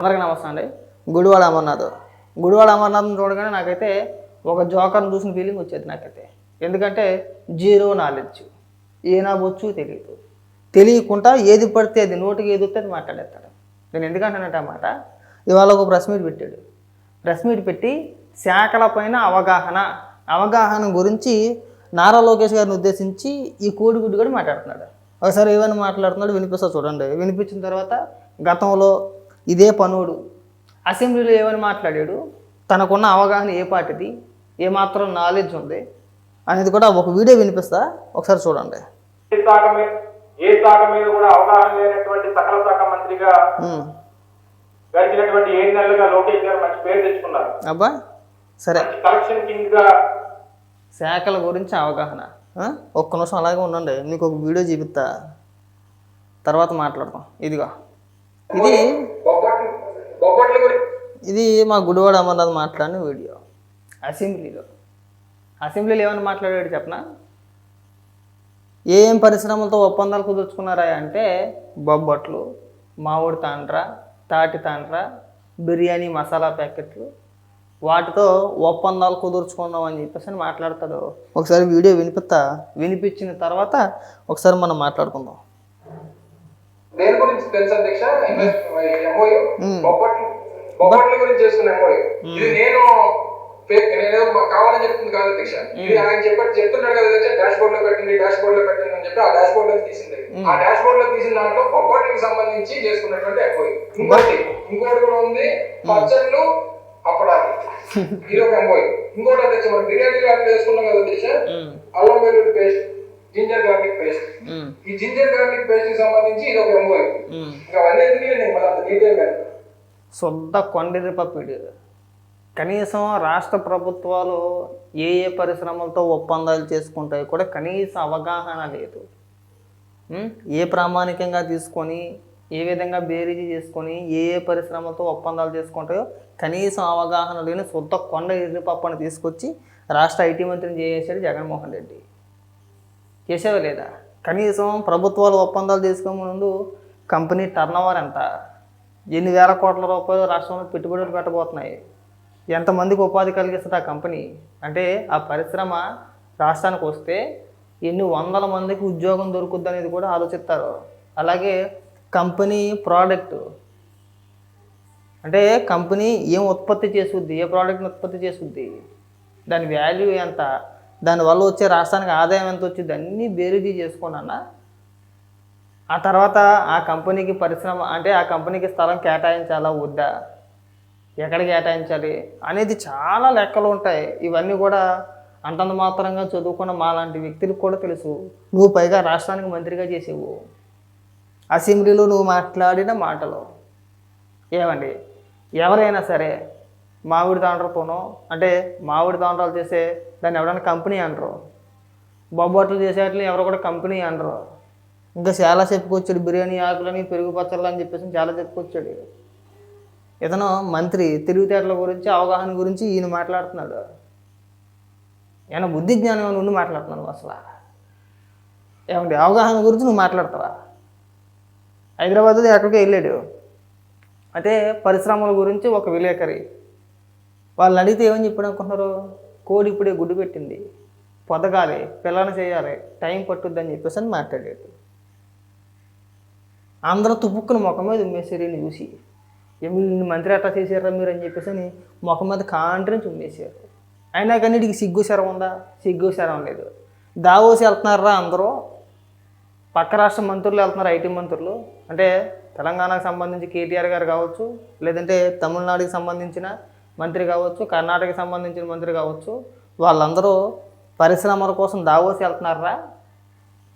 అందరికీ నమస్తే అండి. గుడివాడ అమర్నాథ్. గుడివాడ అమర్నాథ్ని చూడగానే నాకైతే ఒక జోకర్ని చూసిన ఫీలింగ్ వచ్చేది నాకైతే. ఎందుకంటే జీరో నాలెడ్జ్ ఏనా బొచ్చు తెలియదు. తెలియకుండా ఏది పడితే అది నోటికి ఏది వస్తే అది మాట్లాడేస్తాడు. నేను ఎందుకంటానంటే ఆ మాట? ఇవాళ ఒక ప్రెస్ మీట్ పెట్టాడు. ప్రెస్ మీట్ పెట్టి శాఖల పైన అవగాహన అవగాహన గురించి నారా లోకేష్ గారిని ఉద్దేశించి ఈ కోడిగుడ్డు కూడా మాట్లాడుతున్నాడు. ఒకసారి ఏమైనా మాట్లాడుతున్నాడు వినిపిస్తా చూడండి. వినిపించిన తర్వాత గతంలో ఇదే పనుడు. అసెంబ్లీలో ఏమని మాట్లాడాడు? తనకున్న అవగాహన ఏ పార్టీది ఏమాత్రం నాలెడ్జ్ ఉంది? అనేది కూడా ఒక వీడియో వినిపిస్తా ఒకసారి చూడండి. ఏ శాఖ మీద కూడా అవగాహన లేనటువంటి సకల శాఖ మంత్రిగా. గడిచినటువంటి ఏడు నెలలుగా లోకేష్ గారు మంచి పేరు తెచ్చుకున్నారు. అబ్బా సరే. కలెక్షన్ కింగ్గా శాఖల గురించి అవగాహన? ఒక్క నిమిషం అలాగే ఉండండి మీకు ఒక వీడియో చూపిస్తా. తర్వాత మాట్లాడదాం. ఇదిగో. ఇది ఇది మా గుడివాడ అమర్నాథ్ మాట్లాడిన వీడియో. అసెంబ్లీలో. అసెంబ్లీలో ఏమైనా మాట్లాడాడు చెప్పనా? ఏం పరిశ్రమలతో ఒప్పందాలు కుదుర్చుకున్నారా అంటే బొబ్బట్లు మామిడి తాండ్ర తాటి తాండ్ర బిర్యానీ మసాలా ప్యాకెట్లు వాటితో ఒప్పందాలు కుదుర్చుకున్నాం అని చెప్పేసి అని మాట్లాడతాడు. ఒకసారి వీడియో వినిపిస్తా? వినిపించిన తర్వాత ఒకసారి మనం మాట్లాడుకుందాం. దేని గురించి తెలుసు అధ్యక్ష ఎంఓయూ మ్మ్. బొబ్బట్లు బొబ్బట్ల గురించి చేసుకున్న ఎంఓయూ ఇది నేను నేనేదో కావాలని చెప్తుంది కాదు అధ్యక్ష ఇది ఆయన చెప్పి చెప్తున్నాడు కదా అధ్యక్ష డాష్ బోర్డ్లో పెట్టింది డాష్ బోర్డ్లో పెట్టింది అని చెప్పి ఆ డాష్ బోర్డ్లో తీసింది ఆ డాష్ బోర్డ్లో తీసిన దాంట్లో బొబ్బట్లకు సంబంధించి చేసుకున్నటువంటి ఎంఓయూ ఇంకోటి ఇంకోటి కూడా ఉంది పచ్చళ్ళు అప్పడాలు. ఇది ఒక ఎంఓయూ ఇంకోటి అధ్యక్ష మనం బిర్యానీ లాంటి వేసుకున్నాం కదా అధ్యక్ష అల్లం వెల్లుల్లి పేస్ట్ జింజర్ గార్లిక్ పేస్ట్. ఈ జింజర్ గార్లిక్ పేస్ట్కి సంబంధించి ఇది ఒక ఎంఓయూ. ఇంకా అవన్నీ నేను అంత డీటెయిల్గా శుద్ధ కొండరి పప్పిడు. కనీసం రాష్ట్ర ప్రభుత్వాలు ఏ ఏ పరిశ్రమలతో ఒప్పందాలు చేసుకుంటాయో కూడా కనీస అవగాహన లేదు. ఏ ప్రామాణికంగా తీసుకొని ఏ విధంగా బేరీజీ చేసుకొని ఏ ఏ పరిశ్రమలతో ఒప్పందాలు చేసుకుంటాయో కనీసం అవగాహన లేని శుద్ధ కొండ ఎర్రిపప్పని తీసుకొచ్చి రాష్ట్ర ఐటీ మంత్రిని చేసేసాడు జగన్మోహన్ రెడ్డి. చేసేవా లేదా? కనీసం ప్రభుత్వాలు ఒప్పందాలు తీసుకునే ముందు కంపెనీ టర్నోవర్ ఎంత? ఎన్ని వేల కోట్ల రూపాయలు రాష్ట్రంలో పెట్టుబడులు పెట్టబోతున్నాయి. ఎంతమందికి ఉపాధి కలిగిస్తుంది ఆ కంపెనీ? అంటే ఆ పరిశ్రమ రాష్ట్రానికి వస్తే ఎన్ని వందల మందికి ఉద్యోగం దొరుకుద్ది అనేది కూడా ఆలోచిస్తారు. అలాగే కంపెనీ ప్రోడక్ట్. అంటే కంపెనీ ఏం ఉత్పత్తి చేసుద్ది? ఏ ప్రోడక్ట్ని ఉత్పత్తి చేసుద్ది? దాని వాల్యూ ఎంత? దానివల్ల వచ్చే రాష్ట్రానికి ఆదాయం ఎంత వచ్చింది అన్నీ బేరీజీ చేసుకోనన్నా ఆ తర్వాత ఆ కంపెనీకి పరిశ్రమ అంటే ఆ కంపెనీకి స్థలం కేటాయించాలా వద్దా? ఎక్కడ కేటాయించాలి అనేది చాలా లెక్కలు ఉంటాయి. ఇవన్నీ కూడా అంతంత మాత్రంగా చదువుకున్న మాలాంటి వ్యక్తులకు కూడా తెలుసు. నువ్వు పైగా రాష్ట్రానికి మంత్రిగా చేసేవు. అసెంబ్లీలో నువ్వు మాట్లాడిన మాటలు. ఏమండి? ఎవరైనా సరే మామిడి తాండ్రతోనో అంటే మామిడి తాండ్రాలు చేసే దాన్ని ఎవరైనా కంపెనీ అనరు. బొబ్బట్లు చేసేట్లు ఎవరు కూడా కంపెనీ అనరు. ఇంకా చాలా చెప్పుకొచ్చాడు బిర్యానీ ఆకులని పెరుగు పచ్చళ్ళు అని చెప్పేసి చాలా చెప్పుకొచ్చాడు. ఇతను మంత్రి తెలివితేటల గురించి అవగాహన గురించి ఈయన మాట్లాడుతున్నాడు. ఏమైనా బుద్ధి జ్ఞానం ఏమైనా ఉండి మాట్లాడుతున్నాను అసలు? ఏమండి అవగాహన గురించి నువ్వు మాట్లాడతావా? హైదరాబాద్ ఎక్కడికి వెళ్ళాడు. అయితే పరిశ్రమల గురించి ఒక విలేకరి. వాళ్ళని అడిగితే ఏమని చెప్పాడు అనుకుంటున్నారు? కోడి ఇప్పుడే గుడ్డు పెట్టింది. పొదగాలి పిల్లని చేయాలి టైం పట్టుద్ది అని చెప్పేసి అని మాట్లాడాడు. అందరూ తుపుక్కున ముఖం మీద ఉమ్మేశారు ఈయన చూసి. ఏమి మంత్రి అట్లా చేశారా మీరు? అని చెప్పేసి అని ముఖం మీద కాంట్రించి ఉమ్మేశారు. అయినా కానీ వీడికి సిగ్గు శరం ఉందా? సిగ్గు శరం లేదు. దావోసి వెళ్తున్నారా అందరూ? పక్క రాష్ట్ర మంత్రులు వెళ్తున్నారు ఐటీ మంత్రులు. అంటే తెలంగాణకు సంబంధించి కేటీఆర్ గారు కావచ్చు లేదంటే తమిళనాడుకి సంబంధించిన మంత్రి కావచ్చు కర్ణాటకకి సంబంధించిన మంత్రి కావచ్చు వాళ్ళందరూ పరిశ్రమల కోసం దావోసి వెళ్తున్నారా?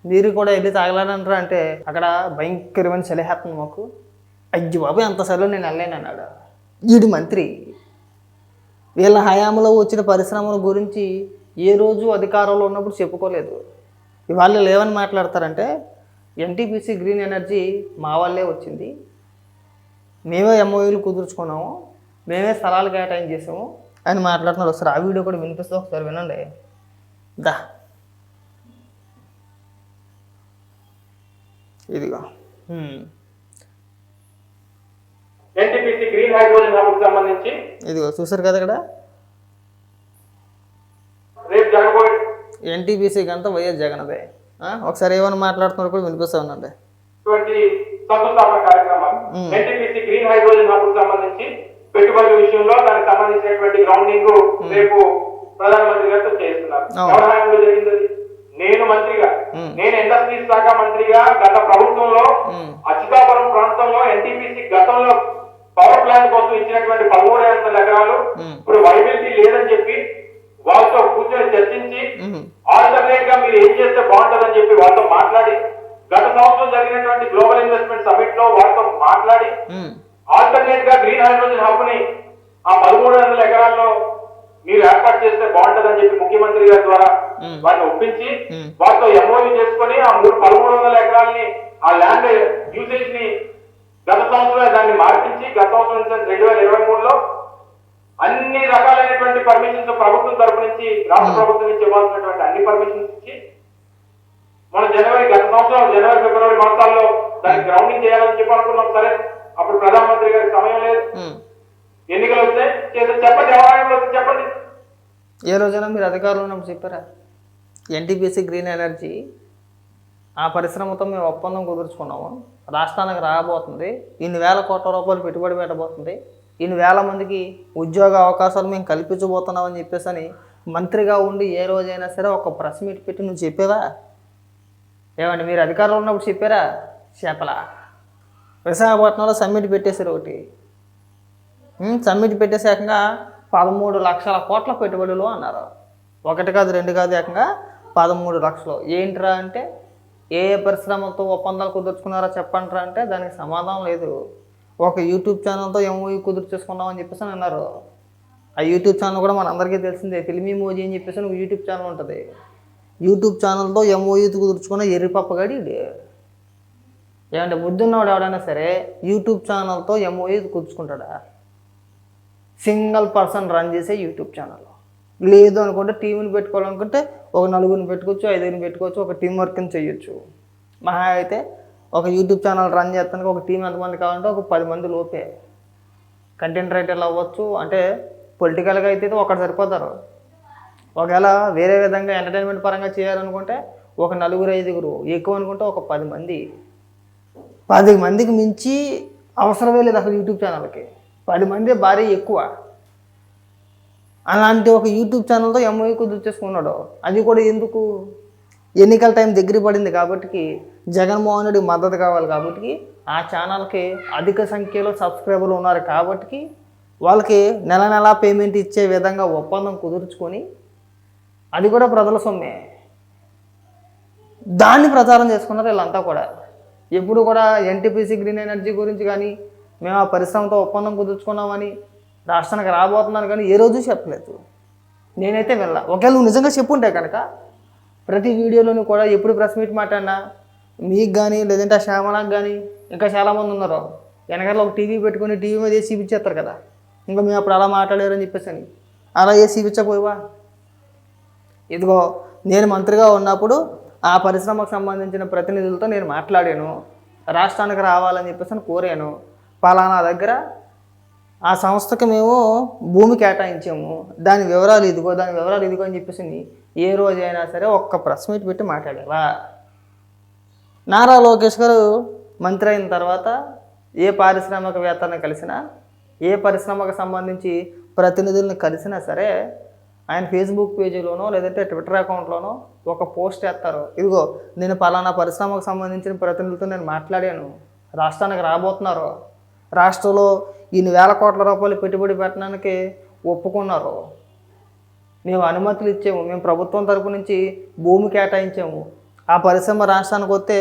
మీరు కూడా వెళ్ళి తాగలేనంటారా అంటే అక్కడ భయంకరమైన చలిహేస్తుంది మాకు. అయ్యి బాబు ఎంత నేను వెళ్ళలేను అన్నాడు. వీడు మంత్రి వీళ్ళ హయాంలో వచ్చిన పరిశ్రమల గురించి ఏ రోజు అధికారంలో ఉన్నప్పుడు చెప్పుకోలేదు. ఇవాళ లేవని మాట్లాడతారంటే ఎన్టీపీసీ గ్రీన్ ఎనర్జీ మా వాళ్ళే వచ్చింది. మేమే ఎంఓయూలు కుదుర్చుకున్నాము. మేమే స్థలాలు కేటాయించేసాము అని మాట్లాడుతున్నారు. ఒకసారి ఆ వీడియో కూడా వినిపిస్తే ఒకసారి వినండి. దా. ఇదిగో. ఎన్టీపీసీ ఇదిగో చూసారు కదా ఇక్కడ? ఎన్టీపీసీకి అంతా వైఎస్ జగన్దే. ఆ? ఒకసారి ఏమైనా మాట్లాడుతున్నారు కూడా వినిపిస్తా ఉందండి ఎన్టీపీసీ గ్రీన్ హైడ్రోజన్ హబ్కు సంబంధించి పెట్టుబడుల విషయంలో దానికి సంబంధించినటువంటి గ్రౌండింగ్ రేపు ప్రధానమంత్రి గారితో చేస్తున్నారు. జరిగింది అది? నేను మంత్రిగా. నేను ఇండస్ట్రీస్ శాఖ మంత్రిగా గత ప్రభుత్వంలో. అచ్యుతాపురం ప్రాంతంలో ఎన్టీపీసీ గతంలో పవర్ ప్లాంట్ కోసం ఇచ్చినటువంటి పదమూడు వందల ఎకరాలు. ఇప్పుడు వైబిలిటీ లేదని చెప్పి వాళ్ళతో కూర్చొని చర్చించి. ఆల్టర్నేట్గా మీరు ఏం చేస్తే బాగుంటుందని చెప్పి వాళ్ళతో మాట్లాడి గత సంవత్సరం జరిగినటువంటి గ్లోబల్ ఇన్వెస్ట్మెంట్ సమిట్లో వాళ్ళతో మాట్లాడి. ఆల్టర్నేట్గా గ్రీన్ హైడ్రోజన్ హబ్ని ఆ పదమూడు వందల ఎకరాల్లో మీరు ఏర్పాటు చేస్తే బాగుంటుందని చెప్పి ముఖ్యమంత్రి గారి ద్వారా. వాటిని ఒప్పించి మ్మ్. వాటితో ఎంఓయూ చేసుకొని ఆ మూడు పదమూడు వందల ఎకరాలని ఆ ల్యాండ్ యూసేజ్ని గత సంవత్సరం దాన్ని మార్పించి గత సంవత్సరం రెండు వేల ఇరవై మూడులో అన్ని రకాలైనటువంటి పర్మిషన్స్ ప్రభుత్వం తరపు నుంచి రాష్ట్ర ప్రభుత్వం నుంచి ఇవ్వాల్సినటువంటి అన్ని పర్మిషన్స్ ఇచ్చి మన జనవరి గత సంవత్సరం జనవరి ఫిబ్రవరి మాసాల్లో దాన్ని గ్రౌండింగ్ చేయాలని చెప్పి అనుకున్నాం. సరే అప్పుడు ప్రధానమంత్రి గారికి సమయం లేదు. ఎన్నికలు వస్తే చెప్పండి ఎవరైనా చెప్పండి. ఏ రోజైనా మీరు అధికారులు ఉన్నప్పుడు చెప్పారా? ఎన్టీపీసీ గ్రీన్ ఎనర్జీ ఆ పరిశ్రమతో మేము ఒప్పందం కుదుర్చుకున్నాము. రాష్ట్రానికి రాబోతుంది. ఇన్ని వేల కోట్ల రూపాయలు పెట్టుబడి పెట్టబోతుంది ఇన్ని వేల మందికి ఉద్యోగ అవకాశాలు మేము కల్పించబోతున్నామని చెప్పేసి అని మంత్రిగా ఉండి ఏ రోజైనా సరే ఒక ప్రెస్ మీట్ పెట్టి నువ్వు చెప్పేవా? ఏమండి మీరు అధికారంలో ఉన్నప్పుడు చెప్పారా? చేపల విశాఖపట్నంలో సమ్మిట్ పెట్టేశారు ఒకటి. సమ్మిట్ పెట్టేసి పదమూడు లక్షల కోట్ల పెట్టుబడులు అన్నారు. ఒకటి కాదు రెండు కాదు ఏకంగా పదమూడు లక్షలు. ఏంట్రా అంటే ఏ ఏ పరిశ్రమలతో ఒప్పందాలు కుదుర్చుకున్నారా చెప్పండిరా అంటే దానికి సమాధానం లేదు. ఒక యూట్యూబ్ ఛానల్తో ఎంఓఈ కుదుర్చేసుకున్నామని చెప్పేసి అని అన్నారు. ఆ యూట్యూబ్ ఛానల్ కూడా మన అందరికీ తెలిసిందే. ఫిల్మీ మోజీ అని చెప్పేసి ఒక యూట్యూబ్ ఛానల్ ఉంటుంది. యూట్యూబ్ ఛానల్తో ఎంఓఈ కుదుర్చుకున్న ఎర్రిపప్పగాడి ఏమంటే ముద్దున్నవాడు ఎవడైనా సరే యూట్యూబ్ ఛానల్తో ఎంఓఈ కుదుర్చుకుంటాడా? సింగిల్ పర్సన్ రన్ చేసే యూట్యూబ్ ఛానల్. లేదు అనుకుంటే టీంని పెట్టుకోవాలనుకుంటే ఒక నలుగురిని పెట్టుకోవచ్చు ఐదుగురిని పెట్టుకోవచ్చు ఒక టీం వర్క్ని చేయొచ్చు. మహా అయితే ఒక యూట్యూబ్ ఛానల్ రన్ చేస్తానికి ఒక టీం ఎంతమంది కావాలంటే ఒక పది మంది లోపే. కంటెంట్ రైటర్లు అవ్వచ్చు అంటే పొలిటికల్గా అయితే ఒకటి సరిపోతారు. ఒకవేళ వేరే విధంగా ఎంటర్టైన్మెంట్ పరంగా చేయాలనుకుంటే ఒక నలుగురు ఐదుగురు ఎక్కువ అనుకుంటే ఒక పది మంది. పది మందికి మించి అవసరమే లేదు అసలు యూట్యూబ్ ఛానల్కి పది మంది భారీ ఎక్కువ. అలాంటి ఒక యూట్యూబ్ ఛానల్తో ఎంఓఈ కుదుర్చేసుకున్నాడు. అది కూడా ఎందుకు? ఎన్నికల టైం దగ్గర పడింది కాబట్టి జగన్మోహన్ రెడ్డి మద్దతు కావాలి కాబట్టి ఆ ఛానల్కి అధిక సంఖ్యలో సబ్స్క్రైబర్లు ఉన్నారు కాబట్టి వాళ్ళకి నెల నెలా పేమెంట్ ఇచ్చే విధంగా ఒప్పందం కుదుర్చుకొని అది కూడా ప్రజల సొమ్మే. దాన్ని ప్రచారం చేసుకున్నారు వీళ్ళంతా కూడా. ఎప్పుడు కూడా ఎన్టీపీసీ గ్రీన్ ఎనర్జీ గురించి కానీ మేము ఆ పరిశ్రమతో ఒప్పందం కుదుర్చుకున్నామని రాష్ట్రానికి రాబోతున్నాను కానీ ఏ రోజు చెప్పలేదు. నేనైతే వెళ్ళా. ఒకవేళ నువ్వు నిజంగా చెప్పుంటే కనుక ప్రతి వీడియోలోనూ కూడా ఎప్పుడు ప్రెస్ మీట్ మాట్లాడినా మీకు కానీ లేదంటే ఆ శ్యామలకు కానీ ఇంకా చాలామంది ఉన్నారు వెనకాల ఒక టీవీ పెట్టుకొని టీవీ మీద వేసి చూపించేస్తారు కదా. ఇంకా మేము అప్పుడు అలా మాట్లాడారని చెప్పేసి అని అలా వేసి చూపించకపోయేవా ఇదిగో నేను మంత్రిగా ఉన్నప్పుడు ఆ పరిశ్రమకు సంబంధించిన ప్రతినిధులతో నేను మాట్లాడాను. రాష్ట్రానికి రావాలని చెప్పేసి అని కోరాను. పలానా దగ్గర ఆ సంస్థకి మేము భూమి కేటాయించాము. దాని వివరాలు ఇదిగో దాని వివరాలు ఇదిగో అని చెప్పేసి ఏ ఏ రోజైనా సరే ఒక్క ప్రెస్ మీట్ పెట్టి మాట్లాడావా? నారా లోకేష్ గారు మంత్రి అయిన తర్వాత ఏ పారిశ్రామికవేత్తని కలిసినా ఏ పరిశ్రమకు సంబంధించి ప్రతినిధులను కలిసినా సరే ఆయన ఫేస్బుక్ పేజీలోనో లేదంటే ట్విట్టర్ అకౌంట్లోనో ఒక పోస్ట్ వేస్తారు. ఇదిగో నేను పలానా పరిశ్రమకు సంబంధించిన ప్రతినిధులతో నేను మాట్లాడాను. రాష్ట్రానికి రాబోతున్నారు. రాష్ట్రంలో ఇన్ని వేల కోట్ల రూపాయలు పెట్టుబడి పెట్టడానికి ఒప్పుకున్నారు. మేము అనుమతులు ఇచ్చాము. మేము ప్రభుత్వం తరపు నుంచి భూమి కేటాయించాము. ఆ పరిశ్రమ రాష్ట్రానికి వస్తే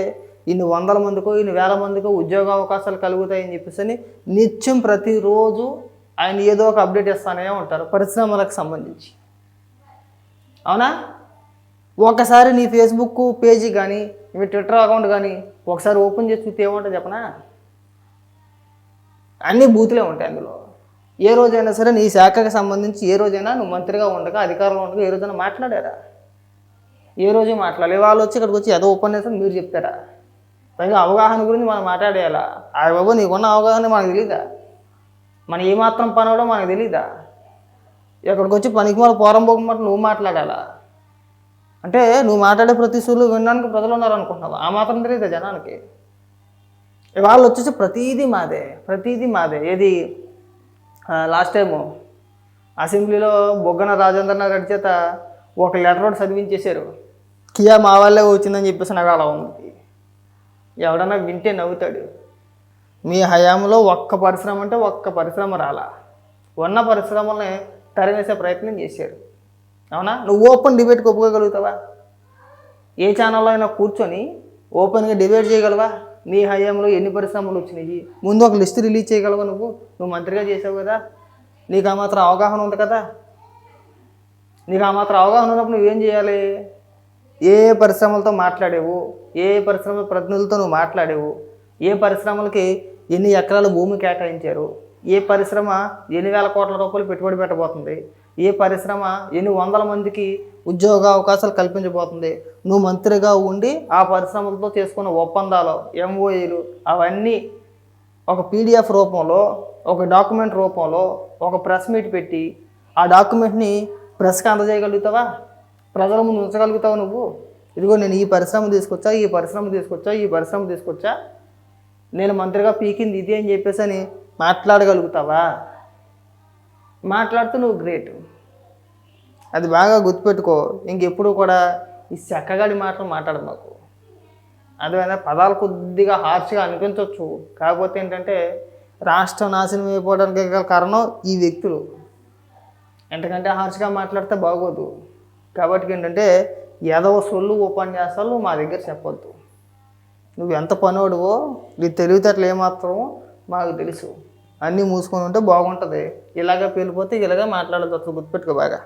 ఇన్ని వందల మందికో ఇన్ని వేల మందికో ఉద్యోగ అవకాశాలు కలుగుతాయని చెప్పేసి నిత్యం ప్రతిరోజు ఆయన ఏదో ఒక అప్డేట్ ఇస్తానే ఉంటారు పరిశ్రమలకు సంబంధించి. అవునా? ఒకసారి నీ ఫేస్బుక్ పేజీ కానీ మీ ట్విట్టర్ అకౌంట్ కానీ ఒకసారి ఓపెన్ చేసి చూస్తే ఏముంటుంది చెప్పనా? అన్ని బూతులే ఉంటాయి అందులో. ఏ రోజైనా సరే నీ శాఖకు సంబంధించి ఏ రోజైనా నువ్వు మంత్రిగా ఉండగా అధికారంలో ఉండగా ఏ రోజైనా మాట్లాడారా? ఏ రోజు మాట్లాడాలి? వాళ్ళు వచ్చి ఇక్కడికి వచ్చి ఏదో ఉపన్యాసం మీరు చెప్తారా? పైగా అవగాహన గురించి మనం మాట్లాడేయాలా? ఆ బాబు నీకున్న అవగాహన మనకు తెలీదా? మనం ఏమాత్రం పనవడో మనకు తెలీదా? ఇక్కడికి వచ్చి పనికి మన పోరం పోకమాట నువ్వు మాట్లాడాలా? అంటే నువ్వు మాట్లాడే ప్రతి సూళ్ళు వినడానికి ప్రజలు ఉన్నారు అనుకుంటున్నావు ఆ మాత్రం తెలియదా జనానికి? వాళ్ళు వచ్చేసి ప్రతీదీ మాదే ప్రతీది మాదే. ఏది లాస్ట్ టైము అసెంబ్లీలో బొగ్గన రాజేంద్ర నగర్ చేత ఒక లెటర్ ఒకటి చదివించేశారు. కియా మా వాళ్ళే వచ్చిందని చెప్పేసి నాకు అలా ఉంది. ఎవడన్నా వింటే నవ్వుతాడు. మీ హయాంలో ఒక్క పరిశ్రమ అంటే ఒక్క పరిశ్రమ రాలా. ఉన్న పరిశ్రమల్ని తరిమేసే ప్రయత్నం చేశారు. అవునా? నువ్వు ఓపెన్ డిబేట్కి ఒప్పుకోగలుగుతావా? ఏ ఛానల్లో అయినా కూర్చొని ఓపెన్గా డిబేట్ చేయగలవా? నీ హయాంలో ఎన్ని పరిశ్రమలు వచ్చినాయి? ముందు ఒక లిస్ట్ రిలీజ్ చేయగలవు నువ్వు? నువ్వు మంత్రిగా చేసావు కదా. నీకు ఆ మాత్రం అవగాహన ఉంది కదా. నీకు ఆ మాత్రం అవగాహన ఉన్నప్పుడు నువ్వేం చేయాలి? ఏ పరిశ్రమలతో మాట్లాడేవు? ఏ పరిశ్రమ ప్రతినిధులతో నువ్వు మాట్లాడేవు? ఏ పరిశ్రమలకి ఎన్ని ఎకరాల భూమి కేటాయించారు? ఏ పరిశ్రమ ఎన్ని వేల కోట్ల రూపాయలు పెట్టుబడి పెట్టబోతుంది? ఏ పరిశ్రమ ఎన్ని వందల మందికి ఉద్యోగ అవకాశాలు కల్పించబోతుంది. నువ్వు మంత్రిగా ఉండి ఆ పరిశ్రమలతో చేసుకున్న ఒప్పందాలు ఎంఓఏలు అవన్నీ ఒక పీడిఎఫ్ రూపంలో ఒక డాక్యుమెంట్ రూపంలో ఒక ప్రెస్ మీట్ పెట్టి ఆ డాక్యుమెంట్ని ప్రెస్కి అందజేయగలుగుతావా? ప్రజల ముందు ఉంచగలుగుతావు నువ్వు? ఇదిగో నేను ఈ పరిశ్రమ తీసుకొచ్చా ఈ పరిశ్రమ తీసుకొచ్చా ఈ పరిశ్రమ తీసుకొచ్చా. నేను మంత్రిగా పీకింది ఇది అని చెప్పేసి అని మాట్లాడగలుగుతావా? మాట్లాడుతూ నువ్వు గ్రేట్ అది బాగా గుర్తుపెట్టుకో. ఇంకెప్పుడు కూడా ఈ చెక్కగాడి మాటలు మాట్లాడు మాకు. అదేవిధంగా పదాలు కొద్దిగా హార్ష్గా అనిపించవచ్చు కాకపోతే ఏంటంటే రాష్ట్రం నాశనం అయిపోవడానికి గల కారణం ఈ వ్యక్తులు. ఎందుకంటే హార్ష్గా మాట్లాడితే బాగోదు. కాబట్టి ఏంటంటే ఏదో సొల్లు ఉపన్యాసాలు మా దగ్గర చెప్పొద్దు. నువ్వు ఎంత పనోడువో నీ తెలివితేటలు ఏమాత్రమో మాకు తెలుసు. అన్నీ మూసుకొని ఉంటే బాగుంటుంది. ఇలాగ పేలిపోతే ఇలాగ మాట్లాడదు గుర్తుపెట్టుకో బాగా.